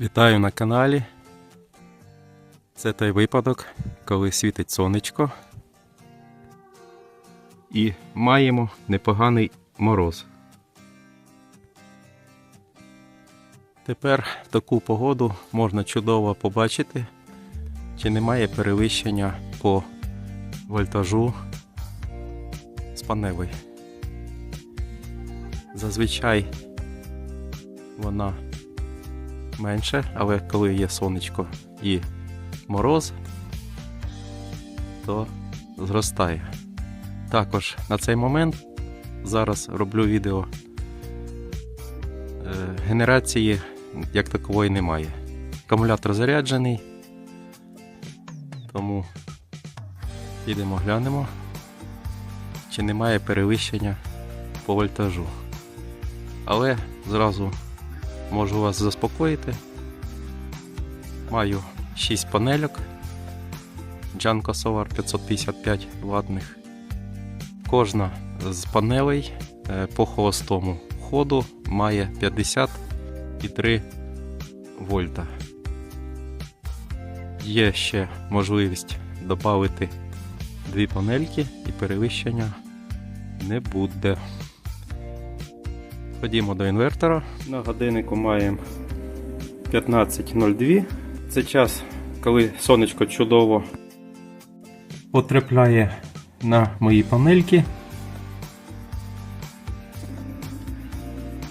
Вітаю на каналі. Це той випадок, коли світить сонечко. І маємо непоганий мороз. Тепер в таку погоду можна чудово побачити, чи немає перевищення по вольтажу з панелей. Зазвичай вона менше, але коли є сонечко і мороз, то зростає. Також на цей момент зараз роблю відео. Е, Генерації як такової немає. Акумулятор заряджений, тому підемо глянемо, чи немає перевищення по вольтажу. Але зразу можу вас заспокоїти. Маю 6 панельок Janko Solar 555 ватних. Кожна з панелей е, по холостому ходу має 53 вольта. Є ще можливість додати дві панельки і перевищення не буде. Ходімо до інвертора. На годиннику маємо 15.02. Це час, коли сонечко чудово потрапляє на мої панельки.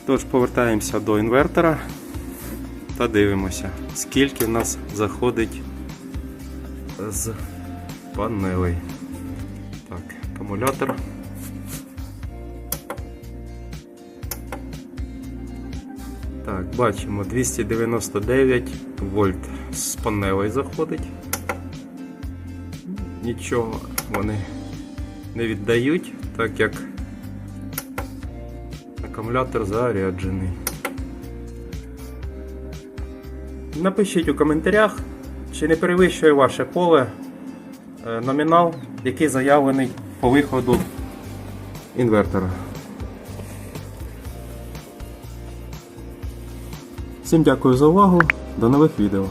Тож повертаємося до інвертора та дивимося, скільки в нас заходить з панелей. Так, акумулятор. Так, бачимо 299 вольт з панелей заходить. Нічого вони не віддають, так як акумулятор заряджений. Напишіть у коментарях, чи не перевищує ваше поле е, номінал, який заявлений по виходу інвертора. Всім дякую за увагу. До нових відео.